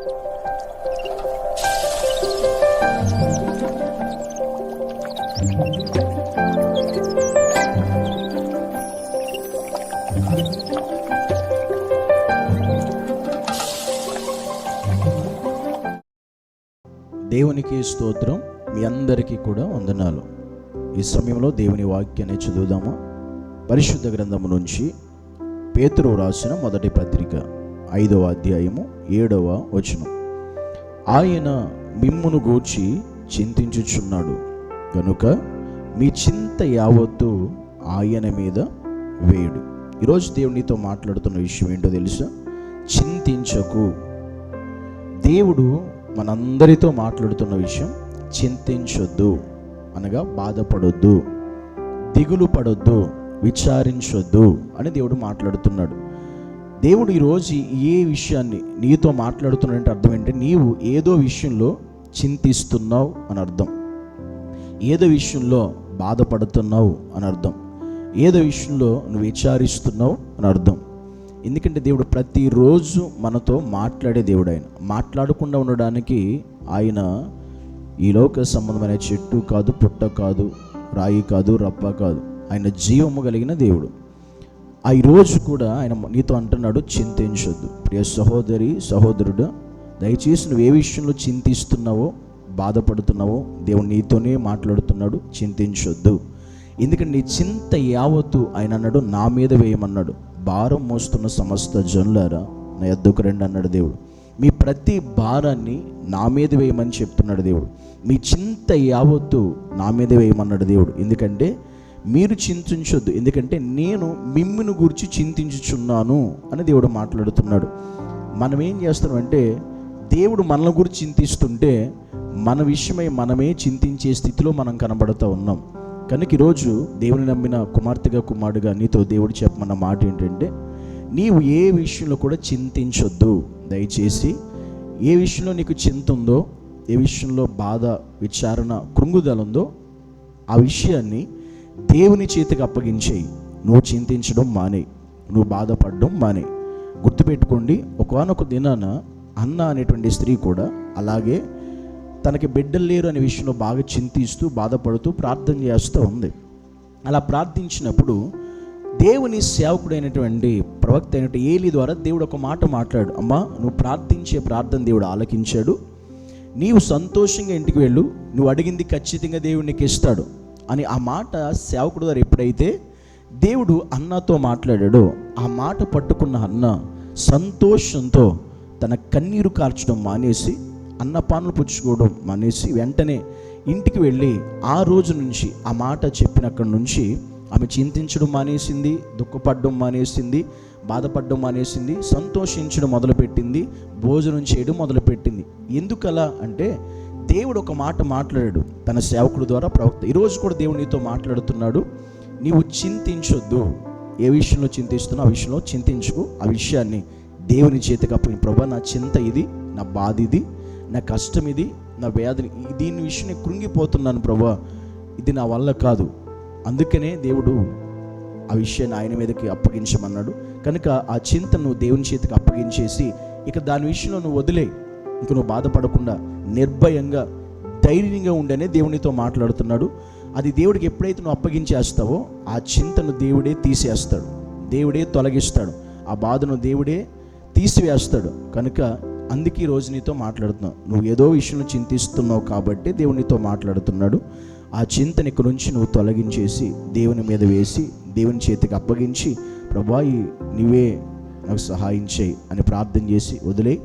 దేవునికి స్తోత్రం. మీ అందరికీ కూడా వందనాలు. ఈ సమయంలో దేవుని వాక్యాన్ని చదువుదాము? పరిశుద్ధ గ్రంథము నుంచి పేతురు రాసిన మొదటి పత్రిక. ఐదవ అధ్యాయము ఏడవ వచనం. ఆయన మిమ్మును గూర్చి చింతించుచున్నాడు. కనుక మీ చింత యావత్తు ఆయన మీద వేయుడు. ఈరోజు దేవునితో మాట్లాడుతున్న విషయం ఏంటో తెలుసా? చింతించకు. దేవుడు మనందరితో మాట్లాడుతున్న విషయం చింతించొద్దు అనగా బాధపడొద్దు దిగులు పడొద్దు విచారించొద్దు అని దేవుడు మాట్లాడుతున్నాడు. దేవుడు ఈరోజు ఏ విషయాన్ని నీతో మాట్లాడుతున్నాడంటే అర్థం ఏంటంటే నీవు ఏదో విషయంలో చింతిస్తున్నావు అని అర్థం. ఏదో విషయంలో బాధపడుతున్నావు అని అర్థం. ఏదో విషయంలో నువ్వు విచారిస్తున్నావు అని అర్థం. ఎందుకంటే దేవుడు ప్రతిరోజు మనతో మాట్లాడే దేవుడు ఆయన. మాట్లాడకుండా ఉండడానికి ఆయన ఈ లోక సంబంధమైన చెట్టు కాదు పుట్ట కాదు రాయి కాదు రప్ప కాదు. ఆయన జీవము కలిగిన దేవుడు. ఆ ఈరోజు కూడా ఆయన నీతో అంటున్నాడు చింతించొద్దు. ప్రియ సహోదరి సహోదరుడు దయచేసి నువ్వు ఏ విషయంలో చింతిస్తున్నావో బాధపడుతున్నావో దేవుడు నీతోనే మాట్లాడుతున్నాడు చింతించొద్దు. ఎందుకంటే నీ చింత యావత్తు ఆయన అన్నాడు నా మీద వేయమన్నాడు. భారం మోస్తున్న సమస్త జనులారా నా ఎద్దుకు రండి అన్నాడు దేవుడు. మీ ప్రతి భారాన్ని నా మీద వేయమని చెప్తున్నాడు దేవుడు. మీ చింత యావత్తు నా మీద వేయమన్నాడు దేవుడు. ఎందుకంటే మీరు చింతించొద్దు. ఎందుకంటే నేను మిమ్మును గురించి చింతించుచున్నాను అని దేవుడు మాట్లాడుతున్నాడు. మనం ఏం చేస్తున్నామంటే దేవుడు మనల గురించి చింతిస్తుంటే మన విషయమై మనమే చింతించే స్థితిలో మనం కనబడుతూ ఉన్నాం. కనుక ఈరోజు దేవుని నమ్మిన కుమార్తెగా కుమారుడుగా నీతో దేవుడు చెప్పమన్న మాట ఏంటంటే నీవు ఏ విషయంలో కూడా చింతించొద్దు. దయచేసి ఏ విషయంలో నీకు చింత ఉందో ఏ విషయంలో బాధ విచారణ కృంగుదల ఉందో ఆ విషయాన్ని దేవుని చేతికి అప్పగించేయి నువ్వు చింతించడం మానే నువ్వు బాధపడడం మానే. గుర్తుపెట్టుకోండి ఒకనొక దినాన అన్న అనేటువంటి స్త్రీ కూడా అలాగే తనకి బిడ్డలు లేరు అనే విషయంలో బాగా చింతిస్తూ బాధపడుతూ ప్రార్థన చేస్తూ ఉంది. అలా ప్రార్థించినప్పుడు దేవుని సేవకుడైనటువంటి ప్రవక్త అయినటువంటి ఏలి ద్వారా దేవుడు ఒక మాట మాట్లాడు అమ్మా నువ్వు ప్రార్థించే ప్రార్థన దేవుడు ఆలకించాడు. నీవు సంతోషంగా ఇంటికి వెళ్ళు. నువ్వు అడిగింది ఖచ్చితంగా దేవుడు నీకు ఇస్తాడు. అని ఆ మాట సేవకుడు గారు ఎప్పుడైతే దేవుడు అన్నతో మాట్లాడాడో ఆ మాట పట్టుకున్న అన్న సంతోషంతో తన కన్నీరు కార్చడం మానేసి అన్నపానులు పుచ్చుకోవడం మానేసి వెంటనే ఇంటికి వెళ్ళి ఆ రోజు నుంచి ఆ మాట చెప్పినక్కడి నుంచి ఆమె చింతించడం మానేసింది దుఃఖపడడం మానేసింది బాధపడడం మానేసింది సంతోషించడం మొదలుపెట్టింది భోజనం చేయడం మొదలుపెట్టింది. ఎందుకలా అంటే దేవుడు ఒక మాట మాట్లాడాడు తన సేవకుడు ద్వారా ప్రవక్త. ఈరోజు కూడా దేవుడు నీతో మాట్లాడుతున్నాడు. నీవు చింతించొద్దు. ఏ విషయంలో చింతిస్తున్నా ఆ విషయంలో చింతించుకు. ఆ విషయాన్ని దేవుని చేతికి అప్పుడు ప్రభా నా చింత ఇది నా బాధ ఇది నా కష్టం ఇది నా వ్యాధిని దీని విషయం నేను కృంగిపోతున్నాను ప్రభా. ఇది నా వల్ల కాదు. అందుకనే దేవుడు ఆ విషయాన్ని ఆయన మీదకి అప్పగించమన్నాడు. కనుక ఆ చింతను దేవుని చేతికి అప్పగించేసి ఇక దాని విషయంలో నువ్వు వదిలే ఇంక నువ్వు బాధపడకుండా నిర్భయంగా ధైర్యంగా ఉండనే దేవునితో మాట్లాడుతున్నాడు. అది దేవుడికి ఎప్పుడైతే నువ్వు అప్పగించేస్తావో ఆ చింతను దేవుడే తీసేస్తాడు. దేవుడే తొలగిస్తాడు. ఆ బాధను దేవుడే తీసివేస్తాడు. కనుక అందుకే రోజు నీతో మాట్లాడుతున్నావు నువ్వు ఏదో విషయంలో చింతిస్తున్నావు కాబట్టి దేవునితో మాట్లాడుతున్నాడు. ఆ చింతని ఇక్కడ నుంచి నువ్వు తొలగించేసి దేవుని మీద వేసి దేవుని చేతికి అప్పగించి ప్రభా నువ్వే నీవే నాకు సహాయం చేయి అని ప్రార్థన చేసి వదిలే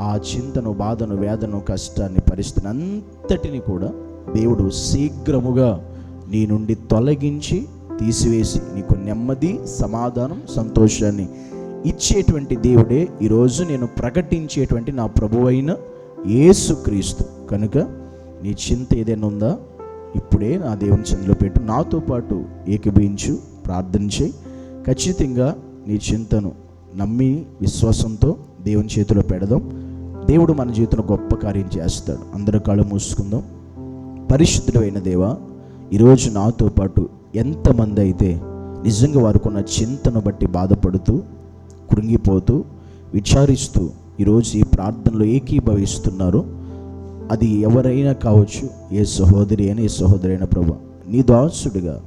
ఆ చింతను బాధను వేదను కష్టాన్ని పరిస్థితిని అంతటిని కూడా దేవుడు శీఘ్రముగా నీ నుండి తొలగించి తీసివేసి నీకు నెమ్మది సమాధానం సంతోషాన్ని ఇచ్చేటువంటి దేవుడే. ఈరోజు నేను ప్రకటించేటువంటి నా ప్రభువైన యేసుక్రీస్తు కనుక నీ చింత ఏదైనా ఉందా? ఇప్పుడే నా దేవుని చెందులో పెట్టు. నాతో పాటు ఏకీభవించు ప్రార్థన చేయి. ఖచ్చితంగా నీ చింతను నమ్మి విశ్వాసంతో దేవుని చేతిలో పెడదాం. దేవుడు మన జీవితంలో గొప్ప కార్యం చేస్తాడు. అందరూ కళ్ళు మూసుకుందాం. పరిశుద్ధుడైన దేవ ఈరోజు నాతో పాటు ఎంతమంది అయితే నిజంగా వారుకున్న చింతను బట్టి బాధపడుతూ కృంగిపోతూ విచారిస్తూ ఈరోజు ఈ ప్రార్థనలో ఏకీభవిస్తున్నారో. అది ఎవరైనా కావచ్చు ఏ సహోదరి అయినా ఏ సహోదరి అయినా ప్రభు నీ దాసుడిగా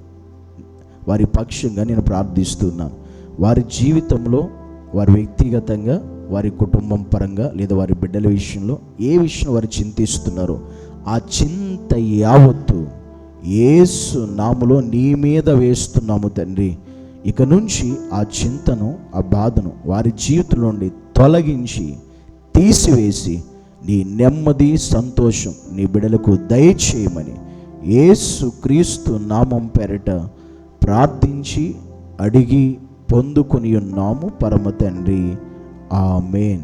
వారి పక్షంగా నేను ప్రార్థిస్తున్నాను. వారి జీవితంలో వారి వ్యక్తిగతంగా వారి కుటుంబం పరంగా లేదా వారి బిడ్డల విషయంలో ఏ విషయం వారు చింతిస్తున్నారో ఆ చింత యావత్తు ఏసు నాములో నీ మీద వేస్తున్నాము తండ్రి. ఇక నుంచి ఆ చింతను ఆ బాధను వారి జీవితంలో నుండి తొలగించి తీసివేసి నీ నెమ్మది సంతోషం నీ బిడలకు దయచేయమని ఏసు క్రీస్తు నామం పెరట ప్రార్థించి అడిగి పొందుకొని ఉన్నాము పరమ తండ్రి. ஆமேன்.